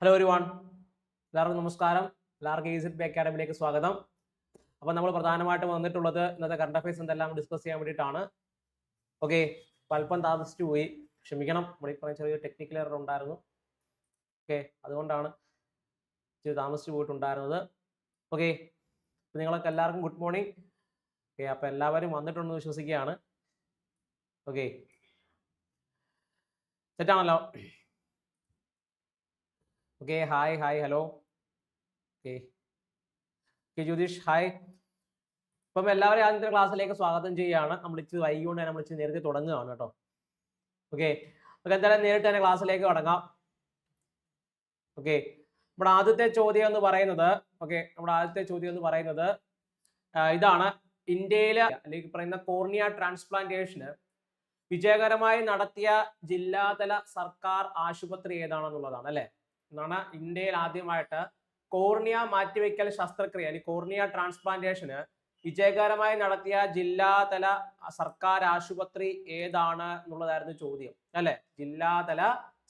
Hello ഒരു one എല്ലാവർക്കും നമസ്കാരം. എല്ലാവർക്കും ഈ സിറ്റ് അക്കാഡമിയിലേക്ക് സ്വാഗതം. അപ്പോൾ നമ്മൾ പ്രധാനമായിട്ടും വന്നിട്ടുള്ളത് ഇന്നത്തെ കറണ്ട് അഫയേഴ്സ് എന്തെല്ലാം ഡിസ്കസ് ചെയ്യാൻ വേണ്ടിയിട്ടാണ്. ഓക്കെ അല്പം താമസിച്ചു പോയി. ക്ഷമിക്കണം ഇപ്പം പറഞ്ഞ ചെറിയ ടെക്നിക്കൽ എറർ ഉണ്ടായിരുന്നു. ഓക്കെ അതുകൊണ്ടാണ് ഇച്ചിരി താമസിച്ചു പോയിട്ടുണ്ടായിരുന്നത്. ഓക്കെ അപ്പോൾ നിങ്ങൾക്ക് എല്ലാവർക്കും ഗുഡ് മോർണിംഗ് ഓക്കെ അപ്പോൾ എല്ലാവരും വന്നിട്ടുണ്ടെന്ന് വിശ്വസിക്കുകയാണ്. Okay സെറ്റാണല്ലോ okay hi hi hello okay Jyothish hi അപ്പം എല്ലാവരെയും ആദ്യത്തെ ക്ലാസ്സിലേക്ക് സ്വാഗതം ചെയ്യുകയാണ്. നമ്മൾ ഇച്ചിരി വൈകിക്കൊണ്ട് തന്നെ നമ്മൾ ഇച്ചിരി നേരത്തെ തുടങ്ങുകയാണ് കേട്ടോ. ഓക്കെ നമുക്ക് എന്തായാലും നേരിട്ട് തന്നെ ക്ലാസ്സിലേക്ക് തുടങ്ങാം ഓക്കെ നമ്മുടെ ആദ്യത്തെ ചോദ്യം എന്ന് പറയുന്നത് ഓക്കെ നമ്മുടെ ആദ്യത്തെ ചോദ്യം എന്ന് പറയുന്നത് ഇതാണ്. ഇന്ത്യയിലെ അല്ലെങ്കിൽ പറയുന്ന കോർണിയ ട്രാൻസ്പ്ലാന്റേഷന് വിജയകരമായി നടത്തിയ ജില്ലാതല സർക്കാർ ആശുപത്രി ഏതാണെന്നുള്ളതാണ് അല്ലെ? എന്നാണ് ഇന്ത്യയിൽ ആദ്യമായിട്ട് കോർണിയ മാറ്റിവെക്കൽ ശസ്ത്രക്രിയ അല്ലെങ്കിൽ കോർണിയ ട്രാൻസ്പ്ലാന്റേഷന് വിജയകരമായി നടത്തിയ ജില്ലാതല സർക്കാർ ആശുപത്രി ഏതാണ് എന്നുള്ളതായിരുന്നു ചോദ്യം അല്ലെ? ജില്ലാതല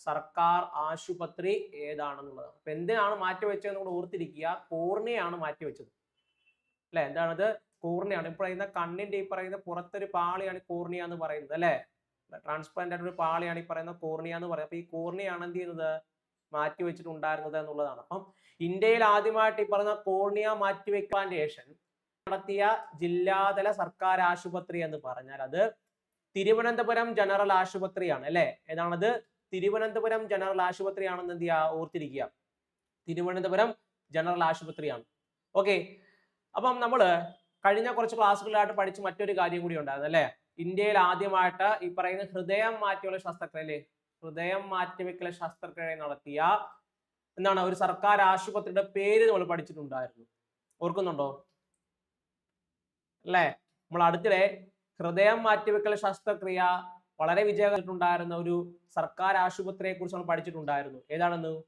സർക്കാർ ആശുപത്രി ഏതാണെന്നുള്ളത്. അപ്പൊ എന്തിനാണ് മാറ്റിവെച്ചത് നമ്മൾ ഓർത്തിരിക്കുക. കോർണിയാണ് മാറ്റിവെച്ചത് അല്ലെ? എന്താണത്? കോർണിയാണ് ഈ പറയുന്ന കണ്ണിന്റെ ഈ പറയുന്ന പുറത്തൊരു പാളിയാണ് കോർണിയ എന്ന് പറയുന്നത് അല്ലെ? ട്രാൻസ്പ്ലാന്റ് ആയിട്ട് ഒരു പാളിയാണ് ഈ പറയുന്ന കോർണിയ എന്ന് പറയുന്നത്. അപ്പൊ ഈ കോർണിയാണ് എന്ത് ചെയ്യുന്നത്? മാറ്റി വെച്ചിട്ടുണ്ടായിരുന്നത് എന്നുള്ളതാണ്. അപ്പം ഇന്ത്യയിൽ ആദ്യമായിട്ട് ഈ പറഞ്ഞ കോർണിയ മാറ്റിവെക്കാന്റേഷൻ നടത്തിയ ജില്ലാതല സർക്കാർ ആശുപത്രി എന്ന് പറഞ്ഞാൽ അത് തിരുവനന്തപുരം ജനറൽ ആശുപത്രിയാണ് അല്ലെ? ഏതാണത്? തിരുവനന്തപുരം ജനറൽ ആശുപത്രിയാണെന്ന് എന്ത് ചെയ്യുക ഓർത്തിരിക്കുക. തിരുവനന്തപുരം ജനറൽ ആശുപത്രിയാണ്. ഓക്കെ. അപ്പം നമ്മൾ കഴിഞ്ഞ കുറച്ച് ക്ലാസ്സുകളിലായിട്ട് പഠിച്ച മറ്റൊരു കാര്യം കൂടി ഉണ്ടായിരുന്നു അല്ലെ? ഇന്ത്യയിൽ ആദ്യമായിട്ട് ഈ പറയുന്ന ഹൃദയം മാറ്റിയുള്ള ശസ്ത്രക്രിയ ഹൃദയം മാറ്റിവെക്കൽ ശസ്ത്രക്രിയ നടത്തിയ എന്താണ് ഒരു സർക്കാർ ആശുപത്രിയുടെ പേര് നമ്മൾ പഠിച്ചിട്ടുണ്ടായിരുന്നു. ഓർക്കുന്നുണ്ടോ? അല്ലേ? നമ്മൾ അടുത്തിടെ ഹൃദയം മാറ്റിവെക്കൽ ശസ്ത്രക്രിയ വളരെ വിജയകരമായിട്ടുണ്ടായിരുന്ന ഒരു സർക്കാർ ആശുപത്രിയെ കുറിച്ച് നമ്മൾ പഠിച്ചിട്ടുണ്ടായിരുന്നു. ഏതാണെന്ന്?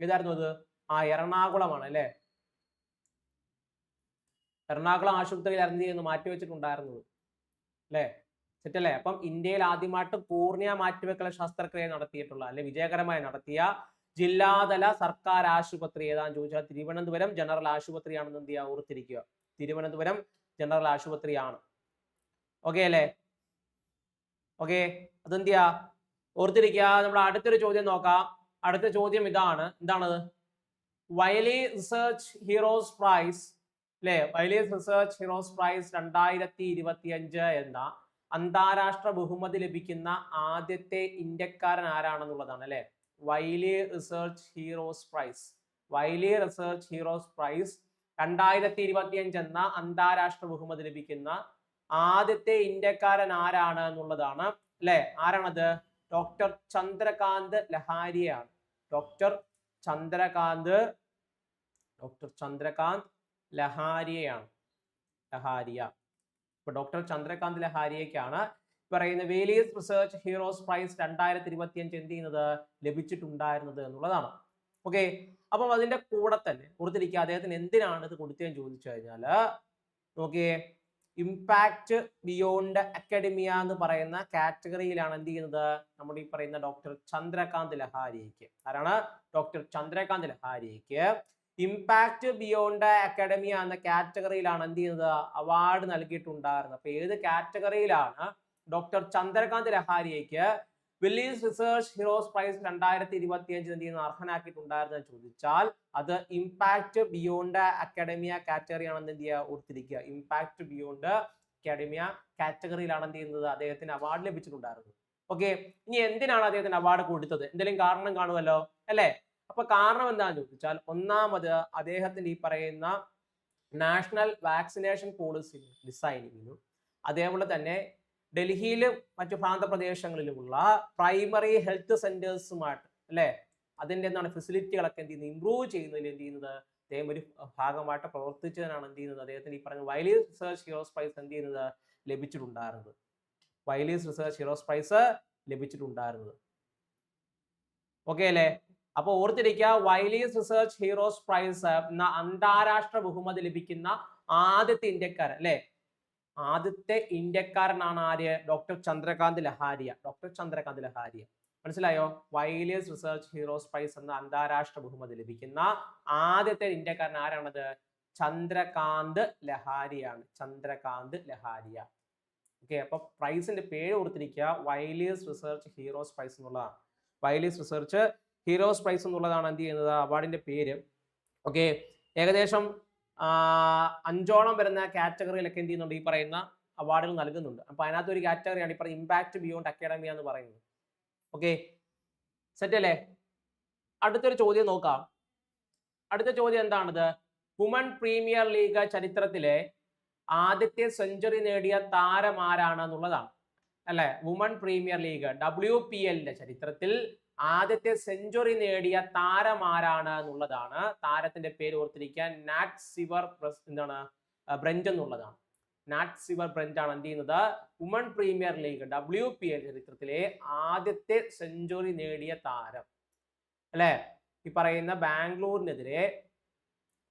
ഏതായിരുന്നു അത്? ആ എറണാകുളമാണ് അല്ലേ? എറണാകുളം ആശുപത്രിയിൽ അറിഞ്ഞു മാറ്റിവെച്ചിട്ടുണ്ടായിരുന്നത്. അല്ലേ? സെറ്റല്ലേ അപ്പം ഇന്ത്യയിൽ ആദ്യമായിട്ട് പൂർണ മാറ്റിവെക്കൽ ശസ്ത്രക്രിയ നടത്തിയിട്ടുള്ള അല്ലെ വിജയകരമായി നടത്തിയ ജില്ലാതല സർക്കാർ ആശുപത്രി ഏതാന്ന് ചോദിച്ചാൽ തിരുവനന്തപുരം ജനറൽ ആശുപത്രിയാണെന്ന് എന്ത് ചെയ്യുക? ഓർത്തിരിക്കുക. തിരുവനന്തപുരം ജനറൽ ആശുപത്രിയാണ്. ഓക്കെ അല്ലേ? ഓക്കെ അതെന്ത് ചെയ്യാ ഓർത്തിരിക്കുക. നമ്മൾ അടുത്തൊരു ചോദ്യം നോക്കാം. അടുത്ത ചോദ്യം ഇതാണ്. എന്താണത് വയലി റിസർച്ച് ഹീറോസ് പ്രൈസ് അല്ലേ? വയലി റിസർച്ച് ഹീറോസ് പ്രൈസ് രണ്ടായിരത്തി ഇരുപത്തി അഞ്ച് എന്ന അന്താരാഷ്ട്ര ബഹുമതി ലഭിക്കുന്ന ആദ്യത്തെ ഇന്ത്യക്കാരൻ ആരാണെന്നുള്ളതാണ് അല്ലെ? Wiley research heroes prize. Wiley research heroes prize രണ്ടായിരത്തി ഇരുപത്തി അഞ്ച് എന്ന അന്താരാഷ്ട്ര ബഹുമതി ലഭിക്കുന്ന ആദ്യത്തെ ഇന്ത്യക്കാരൻ ആരാണ് എന്നുള്ളതാണ് അല്ലെ? ആരാണത്? ഡോക്ടർ ചന്ദ്രകാന്ത് ലഹാരിയാണ്. ഡോക്ടർ ചന്ദ്രകാന്ത് ഡോക്ടർ ചന്ദ്രകാന്ത് ലഹാരിയാണ്. ലഹാരിയ. ഇപ്പൊ ഡോക്ടർ ചന്ദ്രകാന്ത് ലഹാരിയയ്ക്കാണ് പറയുന്ന വേലിയസ് റിസർച്ച് ഹീറോസ് പ്രൈസ് രണ്ടായിരത്തി ഇരുപത്തി അഞ്ച് എന്ത് ചെയ്യുന്നത്? ലഭിച്ചിട്ടുണ്ടായിരുന്നത് എന്നുള്ളതാണ്. ഓക്കെ? അപ്പം അതിന്റെ കൂടെ തന്നെ ഓർത്തിരിക്കുക അദ്ദേഹത്തിന് എന്തിനാണ് ഇത് കൊടുത്തതെന്ന് ചോദിച്ചു കഴിഞ്ഞാൽ നോക്കിയേ ഇമ്പാക്ട് ബിയോണ്ട് അക്കാഡമിയ എന്ന് പറയുന്ന കാറ്റഗറിയിലാണ് എന്ത് ചെയ്യുന്നത്? നമ്മുടെ ഈ പറയുന്ന ഡോക്ടർ ചന്ദ്രകാന്ത് ലഹാരിക്ക് ആരാണ്? ഡോക്ടർ ചന്ദ്രകാന്ത് ലഹാരിക്ക് ഇമ്പാക്ട് ബിയോണ്ട് അക്കാഡമിയ എന്ന കാറ്റഗറിയിലാണ് എന്ത് ചെയ്യുന്നത്? അവാർഡ് നൽകിയിട്ടുണ്ടായിരുന്നത്. അപ്പൊ ഏത് കാറ്റഗറിയിലാണ് ഡോക്ടർ ചന്ദ്രകാന്ത് ലഹാരിയയ്ക്ക് വില്ലീസ് റിസർച്ച് ഹീറോസ് പ്രൈസ് രണ്ടായിരത്തി ഇരുപത്തി അഞ്ചിൽ എന്ത് ചെയ്യുന്ന അർഹനാക്കിയിട്ടുണ്ടായിരുന്നത് ചോദിച്ചാൽ അത് ഇമ്പാക്ട് ബിയോണ്ട് അക്കാഡമിയ കാറ്റഗറിയാണ് എന്ത് ചെയ്യുക? ഓർത്തിരിക്കുക. ഇമ്പാക്ട് ബിയോണ്ട് അക്കാഡമിയ കാറ്റഗറിയിലാണ് എന്ത് ചെയ്യുന്നത്? അദ്ദേഹത്തിന് അവാർഡ് ലഭിച്ചിട്ടുണ്ടായിരുന്നു. ഓക്കെ ഇനി എന്തിനാണ് അദ്ദേഹത്തിന് അവാർഡ് കൊടുത്തത്? എന്തെങ്കിലും കാരണം കാണുമല്ലോ? അല്ലേ? അപ്പൊ കാരണം എന്താണെന്ന് ചോദിച്ചാൽ ഒന്നാമത് അദ്ദേഹത്തിന് ഈ പറയുന്ന നാഷണൽ വാക്സിനേഷൻ പോളിസി ഡിസൈനിങ്ങിനും അതേപോലെ തന്നെ ഡൽഹിയിലും മറ്റു പ്രാന്തപ്രദേശങ്ങളിലുമുള്ള പ്രൈമറി ഹെൽത്ത് സെന്റേഴ്സുമായിട്ട് അല്ലെ? അതിന്റെ എന്താണ് ഫെസിലിറ്റികളൊക്കെ എന്ത് ചെയ്യുന്നത് ഇംപ്രൂവ് ചെയ്യുന്നതിൽ എന്ത് ചെയ്യുന്നത്? അദ്ദേഹം ഒരു ഭാഗമായിട്ട് പ്രവർത്തിച്ചതിനാണ് എന്ത് ചെയ്യുന്നത്? അദ്ദേഹത്തിന് ഈ പറഞ്ഞ വൈലീസ് റിസർച്ച് ഹീറോസ് പ്രൈസ് എന്ത് ചെയ്യുന്നത്? ലഭിച്ചിട്ടുണ്ടായിരുന്നത്. വൈലീസ് റിസർച്ച് ഹീറോസ് പ്രൈസ് ലഭിച്ചിട്ടുണ്ടായിരുന്നത്. ഓക്കെ അല്ലേ? അപ്പൊ ഓർത്തിരിക്കുക വൈലീസ് റിസർച്ച് ഹീറോസ് പ്രൈസ് എന്ന അന്താരാഷ്ട്ര ബഹുമതി ലഭിക്കുന്ന ആദ്യത്തെ ഇന്ത്യക്കാരൻ അല്ലെ? ആദ്യത്തെ ഇന്ത്യക്കാരനാണ് ആര്യ ഡോക്ടർ ചന്ദ്രകാന്ത് ലഹാരിയ. ഡോക്ടർ ചന്ദ്രകാന്ത് ലഹാരിയ. മനസ്സിലായോ? വൈലിയസ് റിസർച്ച് ഹീറോസ് പ്രൈസ് എന്ന അന്താരാഷ്ട്ര ബഹുമതി ലഭിക്കുന്ന ആദ്യത്തെ ഇന്ത്യക്കാരൻ ആരാണത്? ചന്ദ്രകാന്ത് ലഹാരിയാണ്. ചന്ദ്രകാന്ത് ലഹാരിയ. ഓക്കെ അപ്പൊ പ്രൈസിന്റെ പേര് കൊടുത്തിരിക്കുക വൈലിയസ് റിസർച്ച് ഹീറോസ് പ്രൈസ് എന്നുള്ളതാണ് വൈലിയസ് റിസർച്ച് ഹീറോസ് പ്രൈസ് എന്നുള്ളതാണ് എന്ത് ചെയ്യുന്നത്? അവാർഡിന്റെ പേര്. ഓക്കെ ഏകദേശം അഞ്ചോളം വരുന്ന കാറ്റഗറിയിലൊക്കെ എന്ത് ചെയ്യുന്നുണ്ട്? ഈ പറയുന്ന അവാർഡുകൾ നൽകുന്നുണ്ട്. അപ്പൊ അതിനകത്ത് ഒരു കാറ്റഗറിയാണ് ഈ പറയുന്ന ഇമ്പാക്ട് ബിയോണ്ട് അക്കാഡമി എന്ന് പറയുന്നത്. ഓക്കെ സെറ്റ് അല്ലേ? അടുത്തൊരു ചോദ്യം നോക്കാം. അടുത്ത ചോദ്യം എന്താണത്? വുമൺ പ്രീമിയർ ലീഗ് ചരിത്രത്തിലെ ആദ്യത്തെ സെഞ്ചുറി നേടിയ താരം ആരാണ് എന്നുള്ളതാണ് അല്ലെ woman premier league W P എല്ലിന്റെ ചരിത്രത്തിൽ ആദ്യത്തെ സെഞ്ചുറി നേടിയ താരമാരാണ് എന്നുള്ളതാണ്. താരത്തിന്റെ പേര് ഓർത്തിരിക്കാൻ നാറ്റ് സിവർ എന്താണ്? ബ്രഞ്ച് എന്നുള്ളതാണ്. നാറ്റ് സിവർ ബ്രഞ്ച് ആണ് എന്ത് ചെയ്യുന്നത്? Woman premier league W P L ചരിത്രത്തിലെ ആദ്യത്തെ സെഞ്ചുറി നേടിയ താരം. അല്ലേ? ഈ പറയുന്ന ബാംഗ്ലൂരിനെതിരെ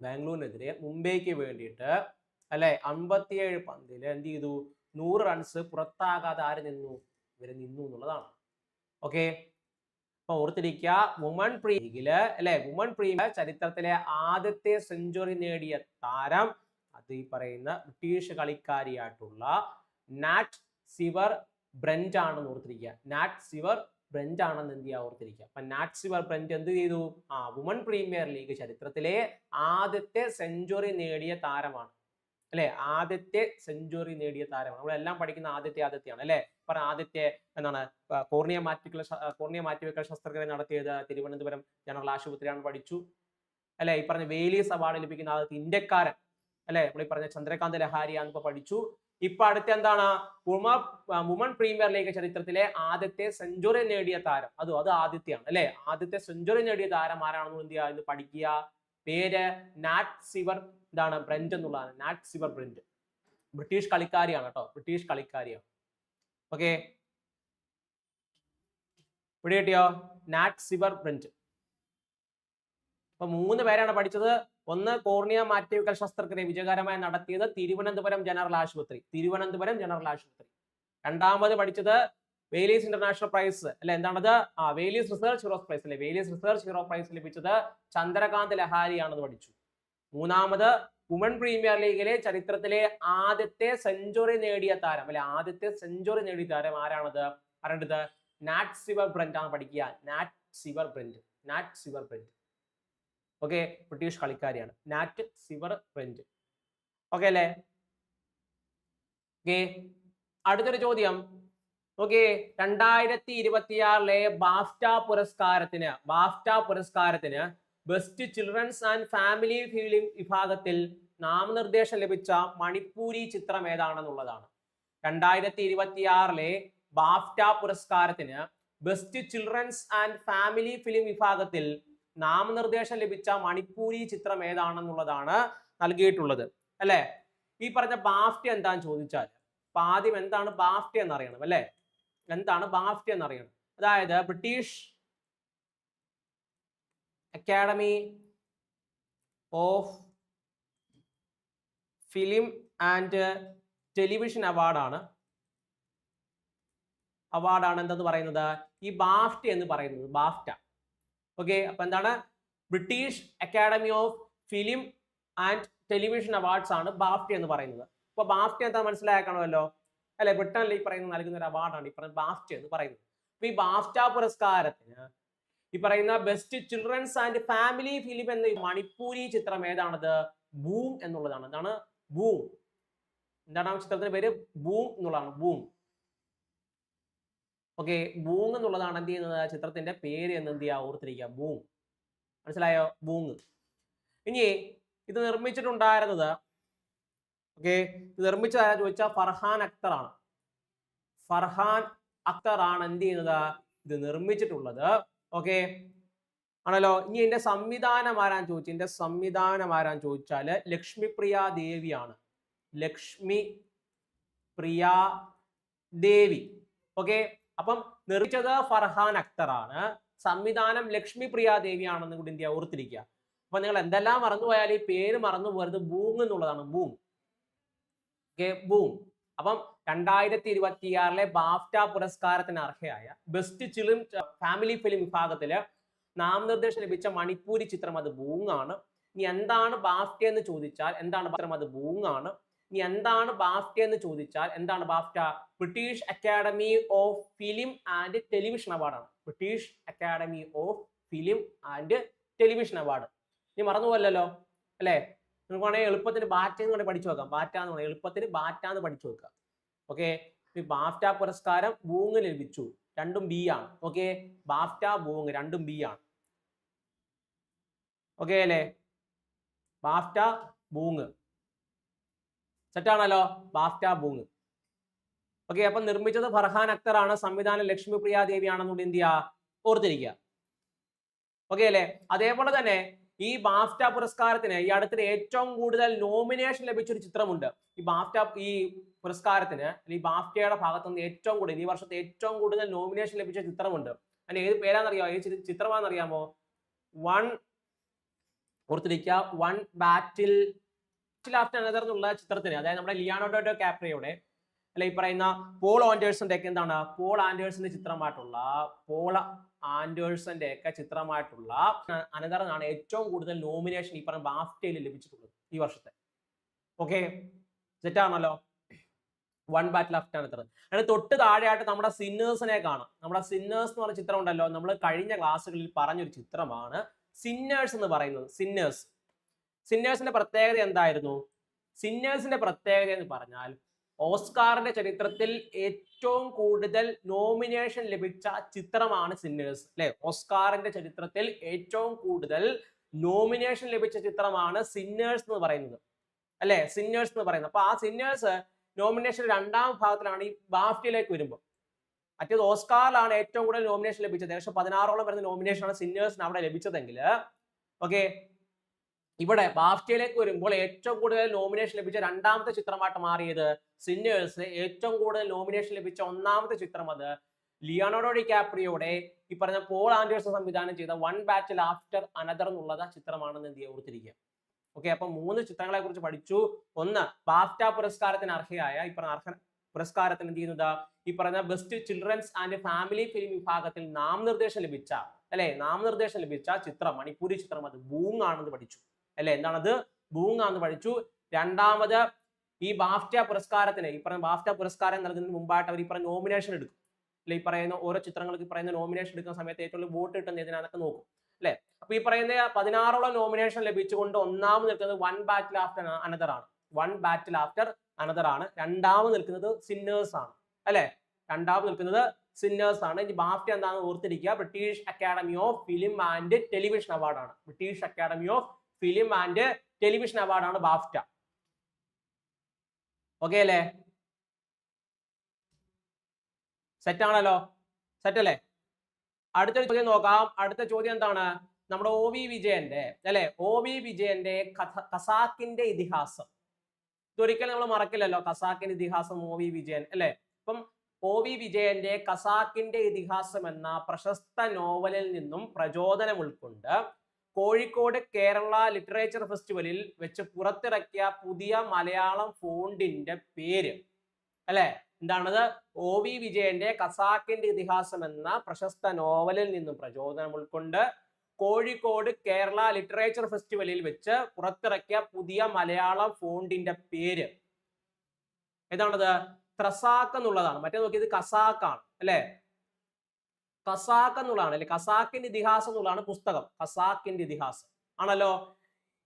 ബാംഗ്ലൂരിനെതിരെ മുംബൈക്ക് വേണ്ടിയിട്ട് അല്ലെ? അമ്പത്തിയേഴ് പന്തിൽ എന്ത് ചെയ്തു? നൂറ് റൺസ് പുറത്താകാതെ ആര് നിന്നു? ഇവർ നിന്നു എന്നുള്ളതാണ്. ഓക്കെ ഓർത്തിരിക്കുക വുമൺ പ്രീമിയിൽ അല്ലെ? വുമൺ പ്രീമിയർ ചരിത്രത്തിലെ ആദ്യത്തെ സെഞ്ചുറി നേടിയ താരം അത് ഈ പറയുന്ന ബ്രിട്ടീഷ് കളിക്കാരിയായിട്ടുള്ള നാറ്റ് സിവർ ബ്രഞ്ച് ആണെന്ന് ഓർത്തിരിക്കുക നാറ്റ് സിവർ ബ്രഞ്ച് ആണെന്ന് എന്ത് ചെയ്യുക ഓർത്തിരിക്കുക അപ്പൊ നാറ്റ് സിവർ ബ്രഞ്ച് എന്ത് ചെയ്തു? ആ വുമൺ പ്രീമിയർ ലീഗ് ചരിത്രത്തിലെ ആദ്യത്തെ സെഞ്ചുറി നേടിയ താരമാണ്. അല്ലെ? ആദ്യത്തെ സെഞ്ചുറി നേടിയ താരമാണ്. നമ്മളെല്ലാം പഠിക്കുന്ന ആദ്യത്തെ ആദ്യത്തെയാണ് അല്ലെ? പറഞ്ഞ ആദ്യത്തെ എന്താണ്? കോർണിയ മാറ്റിക്കൽ കോർണിയ മാറ്റിവെക്കൽ ശസ്ത്രക്രിയ നടത്തിയത് തിരുവനന്തപുരം ജനറൽ ആശുപത്രിയാണ് പഠിച്ചു. അല്ലെ? ഈ പറഞ്ഞ വേലീസ് അവാർഡ് ലഭിക്കുന്ന ആദ്യത്തെ ഇന്ത്യക്കാരൻ അല്ലെ? നമ്മൾ ഈ പറഞ്ഞ ചന്ദ്രകാന്ത് ലഹാരിയാന്ന് ഇപ്പൊ പഠിച്ചു. ഇപ്പൊ അടുത്ത എന്താണ്? വുമ വുമൺ പ്രീമിയർ ലീഗ് ചരിത്രത്തിലെ ആദ്യത്തെ സെഞ്ചുറി നേടിയ താരം. അതും അത് ആദ്യത്തെയാണ് അല്ലെ? ആദ്യത്തെ സെഞ്ചുറി നേടിയ താരം ആരാണെന്ന് എന്ത് ചെയ്യുക ഇന്ന് പഠിക്കുക? പേര് നാറ്റ് സിവർ എന്താണ് ബ്രഞ്ച് എന്നുള്ളതാണ്. നാറ്റ് സിവർ ബ്രഞ്ച് ബ്രിട്ടീഷ് കളിക്കാരിയാണ് കേട്ടോ. ബ്രിട്ടീഷ് കളിക്കാരിയാണ് ഓക്കെ ഇവിടെ കിട്ടിയോ? നാറ്റ് സിവർ ബ്രഞ്ച് അപ്പൊ മൂന്ന് പേരാണ് പഠിച്ചത്. ഒന്ന് കോർണിയ മാറ്റിവെക്കൽ ശസ്ത്രക്രിയ വിജയകരമായി നടത്തിയത് തിരുവനന്തപുരം ജനറൽ ആശുപത്രി. തിരുവനന്തപുരം ജനറൽ ആശുപത്രി. രണ്ടാമത് പഠിച്ചത് വേലീസ് ഇന്റർനാഷണൽ പ്രൈസ് അല്ലെ എന്താണത്? ആ വേലീസ് റിസർച്ച് ഹീറോസ് പ്രൈസ് അല്ലെ? വേലീസ് റിസർച്ച് ഹീറോ പ്രൈസ് ലഭിച്ചത് ചന്ദ്രകാന്ത് ലഹാരിയാണെന്ന് പഠിച്ചു. മൂന്നാമത് വുമൺ പ്രീമിയർ ലീഗിലെ ചരിത്രത്തിലെ ആദ്യത്തെ സെഞ്ചുറി നേടിയ താരം അല്ലെ? ആദ്യത്തെ സെഞ്ചുറി നേടിയ താരം ആരാണത്? പറയേണ്ടത് നാറ്റ് സിവർ ബ്രന്റ് ആണ് പഠിക്കുക. Nat Sciver Brunt Nat Sciver Brunt okay British കളിക്കാരിയാണ്. Nat Sciver Brunt okay അല്ലേ? ഓക്കെ അടുത്തൊരു ചോദ്യം. ഓക്കെ രണ്ടായിരത്തി ഇരുപത്തിയാറിലെ ബാഫ്റ്റ പുരസ്കാരത്തിന് ബാഫ്റ്റ പുരസ്കാരത്തിന് best children's and family film വിഭാഗത്തിൽ നാമനിർദ്ദേശം ലഭിച്ച മണിപ്പൂരി ചിത്രം ഏതാണെന്നുള്ളതാണ്. രണ്ടായിരത്തി ഇരുപത്തിയാറിലെ ബാഫ്റ്റ പുരസ്കാരത്തിന് best children's and family film വിഭാഗത്തിൽ നാമനിർദ്ദേശം ലഭിച്ച മണിപ്പൂരി ചിത്രം ഏതാണെന്നുള്ളതാണ് നൽകിയിട്ടുള്ളത്. അല്ലേ? ഈ പറഞ്ഞ ബാഫ്റ്റ എന്താന്ന് ചോദിച്ചാൽ ആദ്യം എന്താണ് ബാഫ്റ്റ എന്ന് അറിയണം അല്ലെ? എന്താണ്? ബാഫ്റ്റ് എന്ന് അറിയണം അതായത് British Academy of Film and Television അവാർഡാണ്. അവാർഡാണ് എന്തെന്ന് പറയുന്നത്? ഈ ബാഫ്റ്റ് എന്ന് പറയുന്നത്. ബാഫ്റ്റ. ഓക്കെ അപ്പൊ എന്താണ്? British Academy of Film and Television Awards ആണ് ബാഫ്റ്റി എന്ന് പറയുന്നത്. അപ്പോൾ ബാഫ്റ്റി എന്താ മനസ്സിലാക്കണമല്ലോ? അല്ലെ ബ്രിട്ടനിൽ ഈ പറയുന്ന നൽകുന്ന ഒരു അവാർഡാണ് ഈ പറയുന്ന ബാഫ്റ്റ എന്ന് പറയുന്നത്. അപ്പൊ ഈ ബാഫ്റ്റ പുരസ്കാരത്തിന് ഈ പറയുന്ന best children's and family film എന്ന മണിപ്പൂരി ചിത്രം ഏതാണത്? ബൂം എന്നുള്ളതാണ്. എന്താണ്? ബൂം എന്താണ് ആ ചിത്രത്തിന്റെ പേര്? ബൂം എന്നുള്ളതാണ്. ബൂം ഓക്കെ ബൂങ് എന്നുള്ളതാണ് എന്ത് ചെയ്യുന്നത്? ചിത്രത്തിന്റെ പേര് എന്ന് എന്ത് ചെയ്യുക? ഓർത്തിരിക്കുക. ബൂം മനസ്സിലായോ? ബൂങ് ഇനി ഇത് നിർമ്മിച്ചിട്ടുണ്ടായിരുന്നത് ഓക്കെ ഇത് ആരാ ചോദിച്ചാൽ ഫർഹാൻ അക്തർ ആണ്. ഫർഹാൻ അക്തർ ആണ് എന്ത് ചെയ്യുന്നത്? ഇത് നിർമ്മിച്ചിട്ടുള്ളത്. ഓക്കെ ആണല്ലോ? ഇനി എന്റെ സംവിധാനം ആരാൻ ചോദിച്ചു എന്റെ സംവിധാനം ആരാൻ ചോദിച്ചാൽ ലക്ഷ്മിപ്രിയ ദേവിയാണ് ലക്ഷ്മി പ്രിയ ദേവി. ഓക്കെ അപ്പം നിർമ്മിച്ചത് ഫർഹാൻ അക്തറാണ് സംവിധാനം ലക്ഷ്മി പ്രിയ ദേവിയാണെന്ന് കൂടി ഇന്ത്യ ഓർത്തിരിക്കുക. അപ്പൊ നിങ്ങൾ എന്തെല്ലാം മറന്നുപോയാൽ ഈ പേര് മറന്നു പോകരുത് ബൂങ് എന്നുള്ളതാണ്. ബൂം ഓക്കെ ബൂം അപ്പം രണ്ടായിരത്തി ഇരുപത്തിയാറിലെ ബാഫ്റ്റ പുരസ്കാരത്തിന് അർഹയായ ബെസ്റ്റ് ചിലിം ഫാമിലി ഫിലിം വിഭാഗത്തിൽ നാമനിർദ്ദേശം ലഭിച്ച മണിപ്പൂരി ചിത്രം അത് ബൂങ്ങാണ് ഇനി എന്താണ് ബാഫ്റ്റ എന്ന് ചോദിച്ചാൽ എന്താണ് ചിത്രം അത് ബൂങ്ങാണ് ഇനി എന്താണ് ബാഫ്റ്റ എന്ന് ചോദിച്ചാൽ എന്താണ് BAFTA British Academy of Film and Television അവാർഡാണ് British Academy of Film and Television Award ഇനി മറന്നുപോലല്ലോ അല്ലേ? നിങ്ങൾക്ക് വേണമെങ്കിൽ എളുപ്പത്തിന് ബാറ്റ എന്ന് വേണമെങ്കിൽ പഠിച്ചു നോക്കാം. ബാറ്റ എന്ന് വേണമെങ്കിൽ എളുപ്പത്തിന് ബാറ്റ എന്ന് പഠിച്ചു നോക്കാം ഓക്കെ? ബാഫ്റ്റ പുരസ്കാരം ബൂങ് ലഭിച്ചു. രണ്ടും ബി ആണ്. ഓക്കെ? ബാഫ്റ്റ ബൂങ് രണ്ടും ബി ആണ്. ഓക്കെ അല്ലേ? ബാഫ്റ്റ ബൂങ് സെറ്റാണല്ലോ ബാഫ്റ്റ ബൂങ് ഓക്കെ അപ്പൊ നിർമ്മിച്ചത് ഫർഹാൻ അക്തർ ആണ്. സംവിധാനം ലക്ഷ്മിപ്രിയ എന്ത് ഇന്ത്യ ഓർത്തിരിക്കുക. ഓക്കെ അല്ലേ? അതേപോലെ തന്നെ ഈ ബാഫ്റ്റ പുരസ്കാരത്തിന് ഈ അടുത്തിടെ ഏറ്റവും കൂടുതൽ നോമിനേഷൻ ലഭിച്ച ഒരു ചിത്രമുണ്ട്. ഈ ബാഫ്റ്റ ഈ പുരസ്കാരത്തിന് ഈ ബാഫ്റ്റയുടെ ഭാഗത്തു നിന്ന് ഏറ്റവും കൂടുതൽ ഈ വർഷത്തെ ഏറ്റവും കൂടുതൽ നോമിനേഷൻ ലഭിച്ച ചിത്രമുണ്ട്. അതിന് ഏത് പേരാണെന്നറിയാമോ ഏത് ചിത്രമാണെന്നറിയാമോ? വൺ ഓർത്തിരിക്കുക. വൺ ബാറ്റിൽ ആഫ്റ്റർ അനദർ എന്നുള്ള ചിത്രത്തിന് അതായത് നമ്മുടെ ലിയാനോഡോ കാപ്രിയുടെ അല്ലെ ഈ പറയുന്ന പോൾ ആൻഡേഴ്സന്റെ ഒക്കെ എന്താണ്? പോൾ ആൻഡേഴ്സന്റെ ചിത്രമായിട്ടുള്ള പോൾ ആൻഡേഴ്സന്റെ ഒക്കെ ചിത്രമായിട്ടുള്ള അനന്തരനാണ് ഏറ്റവും കൂടുതൽ നോമിനേഷൻ ഈ പറഞ്ഞ ബാഫ്റ്റയിൽ ലഭിച്ചിട്ടുള്ളത് ഈ വർഷത്തെ. ഓക്കെ സെറ്റാണല്ലോ വൺ ബാറ്റിൽ ആഫ്റ്റർ ഇത്ര അതിന് തൊട്ട് താഴെയായിട്ട് നമ്മുടെ സിന്നേഴ്സിനെ കാണാം. നമ്മുടെ സിന്നേഴ്സ് എന്ന് പറഞ്ഞ ചിത്രം ഉണ്ടല്ലോ. നമ്മൾ കഴിഞ്ഞ ക്ലാസ്സുകളിൽ പറഞ്ഞൊരു ചിത്രമാണ് സിന്നേഴ്സ് എന്ന് പറയുന്നത്. സിന്നേഴ്സ് സിന്നേഴ്സിന്റെ പ്രത്യേകത എന്തായിരുന്നു? സിന്നേഴ്സിന്റെ പ്രത്യേകത എന്ന് പറഞ്ഞാൽ ഓസ്കാറിന്റെ ചരിത്രത്തിൽ ഏറ്റവും കൂടുതൽ നോമിനേഷൻ ലഭിച്ച ചിത്രമാണ് സിന്നേഴ്സ് അല്ലെ? ഓസ്കാറിന്റെ ചരിത്രത്തിൽ ഏറ്റവും കൂടുതൽ നോമിനേഷൻ ലഭിച്ച ചിത്രമാണ് സിന്നേഴ്സ് എന്ന് പറയുന്നത്. അല്ലെ? സിന്നേഴ്സ് എന്ന് പറയുന്നത്. അപ്പൊ ആ സിന്നേഴ്സ് നോമിനേഷൻ രണ്ടാം ഭാഗത്തിലാണ് ഈ ബാഫ്റ്റിയിലേക്ക് വരുമ്പോൾ മറ്റേത് ഓസ്കാറിലാണ് ഏറ്റവും കൂടുതൽ നോമിനേഷൻ ലഭിച്ചത്. ഏകദേശം പതിനാറോളം വരുന്ന നോമിനേഷൻ ആണ് സിന്നേഴ്സിന് അവിടെ ലഭിച്ചതെങ്കിൽ ഓക്കെ ഇവിടെ ബാഫ്റ്റയിലേക്ക് വരുമ്പോൾ ഏറ്റവും കൂടുതൽ നോമിനേഷൻ ലഭിച്ച രണ്ടാമത്തെ ചിത്രമായിട്ട് മാറിയത് സിന്നേഴ്സ് ഏറ്റവും കൂടുതൽ നോമിനേഷൻ ലഭിച്ച ഒന്നാമത്തെ ചിത്രം അത് ലിയോണോഡോ ഡി കാപ്രിയോടെ ഈ പറഞ്ഞ പോൾ ആൻഡേഴ്സൺ സംവിധാനം ചെയ്ത വൺ ബാറ്റിൽ ആഫ്റ്റർ അനദർ എന്നുള്ളത് ചിത്രമാണെന്ന് എന്ത് ഓർത്തിരിക്കുക. ഓക്കെ അപ്പൊ മൂന്ന് ചിത്രങ്ങളെ കുറിച്ച് പഠിച്ചു. ഒന്ന് ബാഫ്റ്റ പുരസ്കാരത്തിന് അർഹയായ ഈ പറഞ്ഞ അർഹ പുരസ്കാരത്തിന് എന്ത് ചെയ്യുന്നത്? ഈ പറഞ്ഞ best children's and family film വിഭാഗത്തിൽ നാമനിർദ്ദേശം ലഭിച്ച അല്ലെ? നാമനിർദ്ദേശം ലഭിച്ച ചിത്രം മണിപ്പൂരി ചിത്രം അത് ബൂങ് ആണെന്ന് പഠിച്ചു. അല്ലെ? എന്താണത്? ബൂങ് എന്ന് പഠിച്ചു. രണ്ടാമത് ഈ ബാഫ്റ്റ പുരസ്കാരത്തിന് ഈ പറഞ്ഞ ബാഫ്റ്റ പുരസ്കാരം നൽകുന്നതിന് മുമ്പായിട്ട് അവർ ഈ പറഞ്ഞ നോമിനേഷൻ എടുക്കും. അല്ലെ? ഈ പറയുന്ന ഓരോ ചിത്രങ്ങൾക്ക് ഈ പറയുന്ന നോമിനേഷൻ എടുക്കുന്ന സമയത്ത് ഏറ്റവും കൂടുതൽ വോട്ട് കിട്ടുന്ന ഇതിനകത്ത് നോക്കും. അല്ലെ? അപ്പൊ ഈ പറയുന്ന പതിനാറോളം നോമിനേഷൻ ലഭിച്ചുകൊണ്ട് ഒന്നാമത് നിൽക്കുന്നത് വൺ ബാറ്റിൽ ആഫ്റ്റർ അനദർ ആണ്. വൺ ബാറ്റിൽ ആഫ്റ്റർ അനദർ ആണ്. രണ്ടാമത് നിൽക്കുന്നത് സിന്നേഴ്സ് ആണ്. അല്ലെ? രണ്ടാമത് നിൽക്കുന്നത് സിന്നേഴ്സ് ആണ്. ഇനി ബാഫ്റ്റ എന്താണെന്ന് ഓർത്തിരിക്കുക. British Academy of Film and Television അവാർഡാണ് British Academy of Film and Television അവാർഡാണ് ബാഫ്റ്റ ഓക്കെ അല്ലേ? സെറ്റ് ആണല്ലോ. സെറ്റ് അല്ലേ? അടുത്ത ചോദ്യം നോക്കാം. അടുത്ത ചോദ്യം എന്താണ്? നമ്മുടെ ഒ വി വിജയന്റെ അല്ലെ? ഒ വി വിജയന്റെ കസാക്കിന്റെ ഇതിഹാസം. ഇതൊരിക്കലും നമ്മൾ മറക്കില്ലല്ലോ. കസാക്കിന്റെ ഇതിഹാസം ഒ വി വിജയൻ അല്ലെ? അപ്പം ഒ വി വിജയന്റെ കസാക്കിന്റെ ഇതിഹാസം എന്ന പ്രശസ്ത നോവലിൽ നിന്നും പ്രചോദനം ഉൾക്കൊണ്ട് കോഴിക്കോട് കേരള ലിറ്ററേച്ചർ ഫെസ്റ്റിവലിൽ വെച്ച് പുറത്തിറക്കിയ പുതിയ മലയാളം ഫോണ്ടിന്റെ പേര്. അല്ലെ? എന്താണത്? ഒ വി വിജയന്റെ കസാക്കിന്റെ ഇതിഹാസം എന്ന പ്രശസ്ത നോവലിൽ നിന്നും പ്രചോദനം ഉൾക്കൊണ്ട് കോഴിക്കോട് കേരള ലിറ്ററേച്ചർ ഫെസ്റ്റിവലിൽ വെച്ച് പുറത്തിറക്കിയ പുതിയ മലയാളം ഫോണ്ടിന്റെ പേര്. ഏതാണത്? ത്രസാക്ക് എന്നുള്ളതാണ്. മറ്റേ നോക്കിയത് കസാക്കാണ്. അല്ലെ? കസാക്ക് എന്നുള്ളതാണ് അല്ലെ? കസാക്കിന്റെ ഇതിഹാസം എന്നുള്ളതാണ് പുസ്തകം. കസാക്കിന്റെ ഇതിഹാസം. ആണല്ലോ?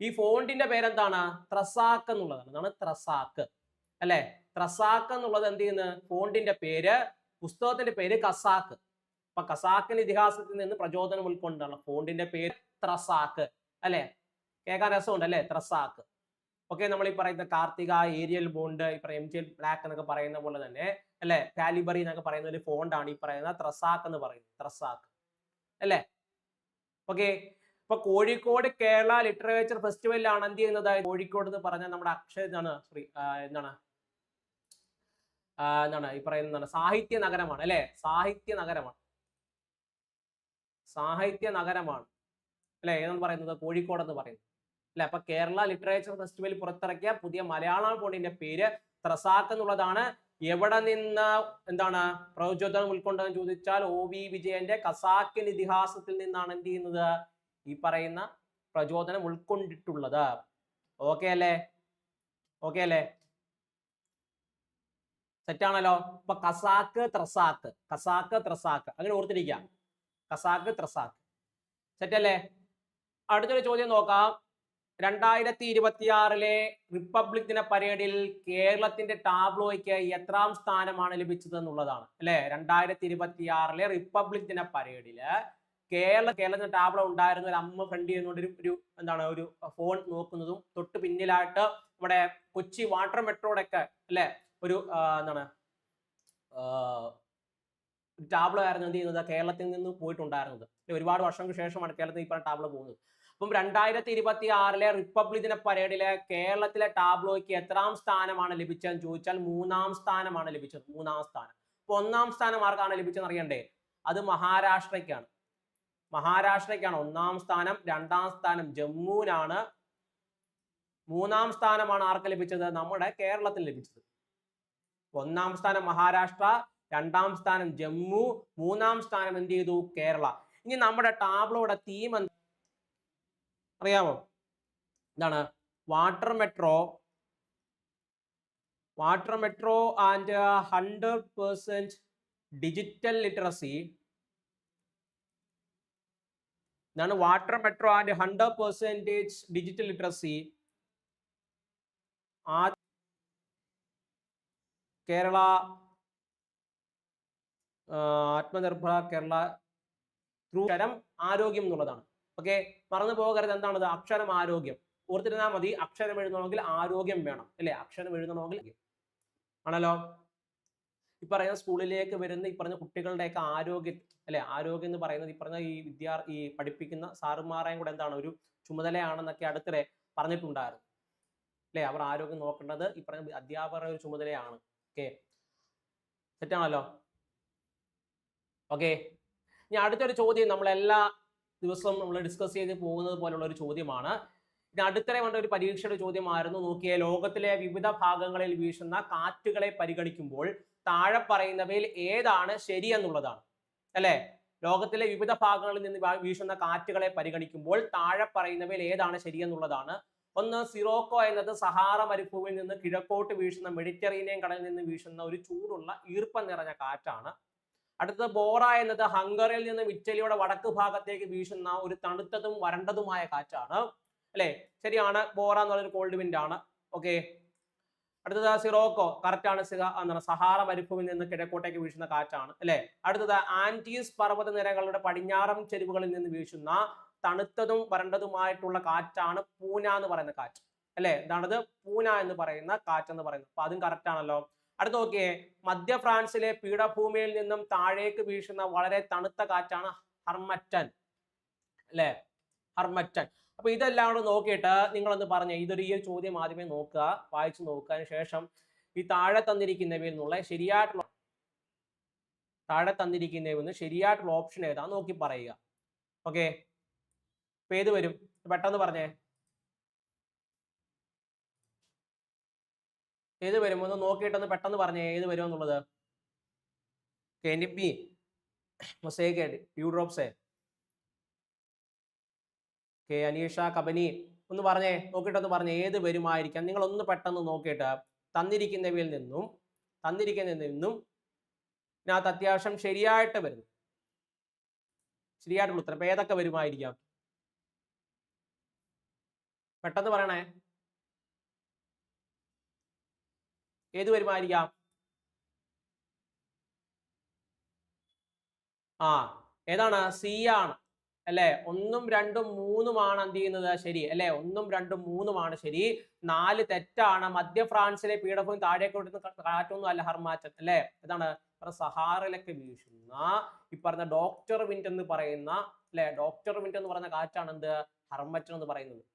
ഈ ഫോണ്ടിന്റെ പേരെന്താണ്? ത്രസാക്ക് എന്നുള്ളതാണ്. അതാണ് ത്രസാക്ക് അല്ലെ? ത്രസാക്ക് എന്നുള്ളത് എന്ത് ചെയ്യുന്നത് ഫോണ്ടിന്റെ പേര് പുസ്തകത്തിന്റെ പേര് കസാക്ക് അപ്പൊ കസാക്കിന്റെ ഇതിഹാസത്തിൽ നിന്ന് പ്രചോദനം ഉൾക്കൊണ്ടാണ് ഫോണ്ടിന്റെ പേര് ത്രസാക്ക് അല്ലെ? കേൾക്കാൻ രസമുണ്ട് അല്ലെ? ത്രസാക്ക് ഓക്കെ നമ്മൾ ഈ പറയുന്ന കാർത്തിക ഏരിയൽ ബോണ്ട് ഈ എം ജി ബ്ലാക്ക് എന്നൊക്കെ പറയുന്ന പോലെ തന്നെ അല്ലെ? കാലിബറി എന്നൊക്കെ പറയുന്ന ഒരു ഫോണ്ടാണ് ഈ പറയുന്ന ത്രസാക്ക് എന്ന് പറയുന്നത്. ത്രസാക്ക്. അല്ലേ? ഓക്കെ. ഇപ്പൊ കോഴിക്കോട് കേരള ലിറ്ററേച്ചർ ഫെസ്റ്റിവലിലാണ് എന്ത് ചെയ്യുന്നത്? കോഴിക്കോട് എന്ന് പറഞ്ഞാൽ നമ്മുടെ അക്ഷയ എന്താണ് സോറി എന്താണ്? എന്താണ്? ഈ പറയുന്നതാണ് സാഹിത്യ നഗരമാണ് അല്ലെ? സാഹിത്യ നഗരമാണ്. സാഹിത്യ നഗരമാണ്. അല്ലെ? ഏതെന്ന് പറയുന്നത്? കോഴിക്കോട് എന്ന് പറയുന്നത്. അല്ലെ? അപ്പൊ കേരള ലിറ്ററേച്ചർ ഫെസ്റ്റിവൽ പുറത്തിറക്കിയ പുതിയ മലയാളം ഫോണിന്റെ പേര് ത്രസാക്ക് എന്നുള്ളതാണ്. എവിടെ നിന്ന് എന്താണ് പ്രചോദനം ഉൾക്കൊണ്ടെന്ന് ചോദിച്ചാൽ ഒ വി വിജയന്റെ കസാക്കിൻ ഇതിഹാസത്തിൽ നിന്നാണ് എന്ത് ചെയ്യുന്നത്? ഈ പറയുന്ന പ്രചോദനം ഉൾക്കൊണ്ടിട്ടുള്ളത്. ഓക്കെ അല്ലേ? ഓക്കെ അല്ലേ? സെറ്റാണല്ലോ ഇപ്പൊ കസാക്ക് ത്രസാക്ക്. കസാക്ക് ത്രസാക്ക്. അങ്ങനെ ഓർത്തിരിക്കുക. കസാക്ക് ത്രസാക്ക്. സെറ്റ് അല്ലേ? അടുത്തൊരു ചോദ്യം നോക്കാം. രണ്ടായിരത്തി ഇരുപത്തിയാറിലെ റിപ്പബ്ലിക് ദിന പരേഡിൽ കേരളത്തിന്റെ ടാബ്ലോയ്ക്ക് എത്രാം സ്ഥാനമാണ് ലഭിച്ചത് എന്നുള്ളതാണ് അല്ലെ? രണ്ടായിരത്തി ഇരുപത്തിയാറിലെ റിപ്പബ്ലിക് ദിന പരേഡിൽ കേരള കേരളത്തിന്റെ ടാബ്ലോ ഉണ്ടായിരുന്ന ഒരു അമ്മ ഫ്രണ്ട് ചെയ്യുന്നോണ്ട് ഒരു എന്താണ് ഒരു ഫോൺ നോക്കുന്നതും തൊട്ട് പിന്നിലായിട്ട് ഇവിടെ കൊച്ചി വാട്ടർ മെട്രോയുടെ ഒക്കെ അല്ലെ? ഒരു എന്താണ് ടാബ്ലോ ആയിരുന്നു എന്ത് ചെയ്യുന്നത്? കേരളത്തിൽ നിന്ന് പോയിട്ടുണ്ടായിരുന്നത്. ഒരുപാട് വർഷങ്ങൾക്ക് ശേഷമാണ് കേരളത്തിൽ ഈ ടാബ്ലോ പോകുന്നത്. അപ്പം രണ്ടായിരത്തി ഇരുപത്തി ആറിലെ റിപ്പബ്ലിക് ദിന പരേഡിലെ കേരളത്തിലെ ടാബ്ലോയ്ക്ക് എത്രാം സ്ഥാനമാണ് ലഭിച്ചതെന്ന് ചോദിച്ചാൽ മൂന്നാം സ്ഥാനമാണ് ലഭിച്ചത്. മൂന്നാം സ്ഥാനം. അപ്പൊ ഒന്നാം സ്ഥാനം ആർക്കാണ് ലഭിച്ചതെന്ന് അറിയണ്ടേ? അത് മഹാരാഷ്ട്രയ്ക്കാണ്. മഹാരാഷ്ട്രയ്ക്കാണ് ഒന്നാം സ്ഥാനം രണ്ടാം സ്ഥാനം ജമ്മുവിനാണ്. മൂന്നാം സ്ഥാനമാണ് ആർക്ക് ലഭിച്ചത്? നമ്മുടെ കേരളത്തിൽ ലഭിച്ചത്. ഒന്നാം സ്ഥാനം മഹാരാഷ്ട്ര രണ്ടാം സ്ഥാനം ജമ്മു മൂന്നാം സ്ഥാനം എന്ത് ചെയ്തു? കേരള. ഇനി നമ്മുടെ ടാബ്ലോയുടെ തീം അറിയാമോ എന്താണ്? Water metro water metro and hundred percent digital literacy എന്താണ്? Water metro and hundred percentage digital literacy ആ കേരള ആത്മനിർഭർ കേരള ത്രൂ കരം ആരോഗ്യം എന്നുള്ളതാണ്. ഓക്കെ മറന്നു പോകരുത് എന്താണത്? അക്ഷരം ആരോഗ്യം. ഓർത്തിരുന്നാൽ മതി അക്ഷരം എഴുതണമെങ്കിൽ ആരോഗ്യം വേണം അല്ലെ? അക്ഷരം എഴുതണമെങ്കിൽ ആണല്ലോ? ഈ പറയുന്ന സ്കൂളിലേക്ക് വരുന്ന ഈ പറഞ്ഞ കുട്ടികളുടെയൊക്കെ ആരോഗ്യം അല്ലെ? ആരോഗ്യം എന്ന് പറയുന്നത് ഈ പറഞ്ഞ ഈ വിദ്യാർ ഈ പഠിപ്പിക്കുന്ന സാറുമാരെയും കൂടെ എന്താണ്? ഒരു ചുമതലയാണെന്നൊക്കെ അടുത്തിടെ പറഞ്ഞിട്ടുണ്ടായിരുന്നു. അല്ലെ? അവർ ആരോഗ്യം നോക്കേണ്ടത് ഈ പറഞ്ഞ അധ്യാപകരുടെ ഒരു ചുമതലയാണ്. ഓക്കെ? സെറ്റാണല്ലോ ഓക്കെ? ഇനി അടുത്തൊരു ചോദ്യം നമ്മൾ എല്ലാ ദിവസവും നമ്മൾ ഡിസ്കസ് ചെയ്ത് പോകുന്നത് പോലുള്ള ഒരു ചോദ്യമാണ്. ഇത് അടുത്തിടെ വേണ്ട ഒരു പരീക്ഷയുടെ ചോദ്യമായിരുന്നു. നോക്കിയ ലോകത്തിലെ വിവിധ ഭാഗങ്ങളിൽ വീശുന്ന കാറ്റുകളെ പരിഗണിക്കുമ്പോൾ താഴെ പറയുന്നവയിൽ ഏതാണ് ശരിയെന്നുള്ളതാണ് അല്ലേ? ലോകത്തിലെ വിവിധ ഭാഗങ്ങളിൽ നിന്ന് വീശുന്ന കാറ്റുകളെ പരിഗണിക്കുമ്പോൾ താഴെ പറയുന്നവയിൽ ഏതാണ് ശരിയെന്നുള്ളതാണ് ഒന്ന് സിറോക്കോ എന്നത് സഹാറ മരുഭൂമിയിൽ നിന്ന് കിഴക്കോട്ട് വീശുന്ന മെഡിറ്ററേനിയൻ കടലിൽ നിന്ന് വീശുന്ന ഒരു ചൂടുള്ള ഈർപ്പം നിറഞ്ഞ കാറ്റാണ്. അടുത്തത് ബോറ എന്നത് ഹംഗറിയിൽ നിന്നും ഇറ്റലിയുടെ വടക്ക് ഭാഗത്തേക്ക് വീശുന്ന ഒരു തണുത്തതും വരണ്ടതുമായ കാറ്റാണ്. അല്ലേ? ശരിയാണ്. ബോറ എന്ന് എന്നുള്ളൊരു കോൾഡ് വിൻഡ് ആണ്. ഓക്കെ അടുത്തത് സിറോക്കോ. കറക്റ്റ് ആണ് എന്താണ് സഹാറ മരുഭൂമിയിൽ നിന്ന് കിഴക്കോട്ടേക്ക് വീശുന്ന കാറ്റാണ്. അല്ലേ? അടുത്തത് ആന്റീസ് പർവത നിരകളുടെ പടിഞ്ഞാറൻ ചെരുവുകളിൽ നിന്ന് വീശുന്ന തണുത്തതും വരണ്ടതുമായിട്ടുള്ള കാറ്റാണ് പൂന എന്ന് പറയുന്ന കാറ്റ്. അല്ലേ? എന്താണത് പൂന എന്ന് പറയുന്ന കാറ്റ് എന്ന് പറയുന്നത്. അപ്പൊ അതും കറക്റ്റ് ആണല്ലോ. അടുത്ത നോക്കിയേ മധ്യ ഫ്രാൻസിലെ പീഠഭൂമിയിൽ നിന്നും താഴേക്ക് വീശുന്ന വളരെ തണുത്ത കാറ്റാണ് ഹർമറ്റൻ അല്ലേ? ഹർമറ്റൻ അപ്പൊ ഇതെല്ലാം കൂടെ നോക്കിയിട്ട് നിങ്ങളൊന്ന് പറഞ്ഞേ ഇതൊരു ഈ ചോദ്യം ആദ്യമേ നോക്കുക വായിച്ചു നോക്കുക. അതിന് ശേഷം ഈ താഴെ തന്നിരിക്കുന്നവയിൽ നിന്നുള്ള ശരിയായിട്ടുള്ള താഴെ തന്നിരിക്കുന്നവയിൽ നിന്ന് ശരിയായിട്ടുള്ള ഓപ്ഷൻ ഏതാ? നോക്കി പറയുക. ഓക്കെ? ഇപ്പൊ ഏത് വരും? പെട്ടെന്ന് പറഞ്ഞേ. ഏത് വരും? ഒന്ന് നോക്കിയിട്ടൊന്ന് പെട്ടെന്ന് പറഞ്ഞേ ഏത് വരും എന്നുള്ളത്. കെനിബി മൊസേക്കേഡ് യൂഡ്രോപ്സേ കെ അനീഷ കബനി ഒന്ന് പറഞ്ഞേ നോക്കിയിട്ടൊന്ന് പറഞ്ഞേ ഏത് വരുമായിരിക്കാം? നിങ്ങൾ ഒന്ന് പെട്ടെന്ന് നോക്കിയിട്ട് തന്നിരിക്കുന്നവയിൽ നിന്നും തന്നിരിക്കുന്നതിൽ നിന്നും ഇതിനകത്ത് അത്യാവശ്യം ശരിയായിട്ട് വരുന്നു. ശരിയായിട്ടുള്ള ഉത്തരം. ഏതൊക്കെ വരുമായിരിക്കാം? പെട്ടെന്ന് പറയണേ. ഏത് വരുമായിരിക്കാം? ആ ഏതാണ്? സി ആണ്. അല്ലെ? ഒന്നും രണ്ടും മൂന്നുമാണ് എന്ത് ചെയ്യുന്നത്? ശരി. അല്ലെ? ഒന്നും രണ്ടും മൂന്നുമാണ്. ശരി. നാല് തെറ്റാണ്. മധ്യ ഫ്രാൻസിലെ പീഠഭൂമി താഴേക്ക് വിടുന്ന കാറ്റൊന്നും അല്ല ഹർമാറ്റൻ അല്ലെ? ഇതാണ്. സഹാറിലൊക്കെ വീശുന്ന ഈ പറഞ്ഞ ഡോക്ടർ വിൻഡ് എന്ന് പറയുന്ന അല്ലെ? ഡോക്ടർ വിൻഡ് എന്ന് പറയുന്ന കാറ്റാണ് എന്ത്? ഹർമറ്റൻ എന്ന് പറയുന്നത്.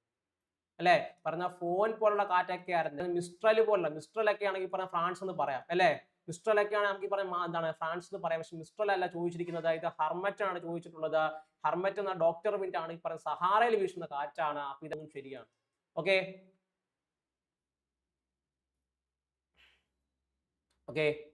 അല്ലെ? പറഞ്ഞ ഫോൻ പോലുള്ള കാറ്റൊക്കെ ആയിരുന്നു. മിസ്ട്രൽ പോലുള്ള മിസ്ട്രൽ ഒക്കെ ആണെങ്കിൽ പറഞ്ഞ ഫ്രാൻസ് എന്ന് പറയാം അല്ലെ? മിസ്ട്രൽ ഒക്കെ ആണ് നമുക്ക് പറയാം എന്താണ് ഫ്രാൻസ് എന്ന് പറയാം. പക്ഷെ മിസ്ട്രൽ അല്ല ചോദിച്ചിരിക്കുന്നത്. ഇത് ഹർമറ്റ് ആണ് ചോദിച്ചിട്ടുള്ളത്. ഹർമറ്റ് എന്ന ഡോക്ടർ വിൻഡ് ആണ് ഈ പറയുന്ന സഹാറയിൽ വീശുന്ന കാറ്റാണ്. അപ്പൊ ഇതൊന്നും ശരിയാണ്. Okay okay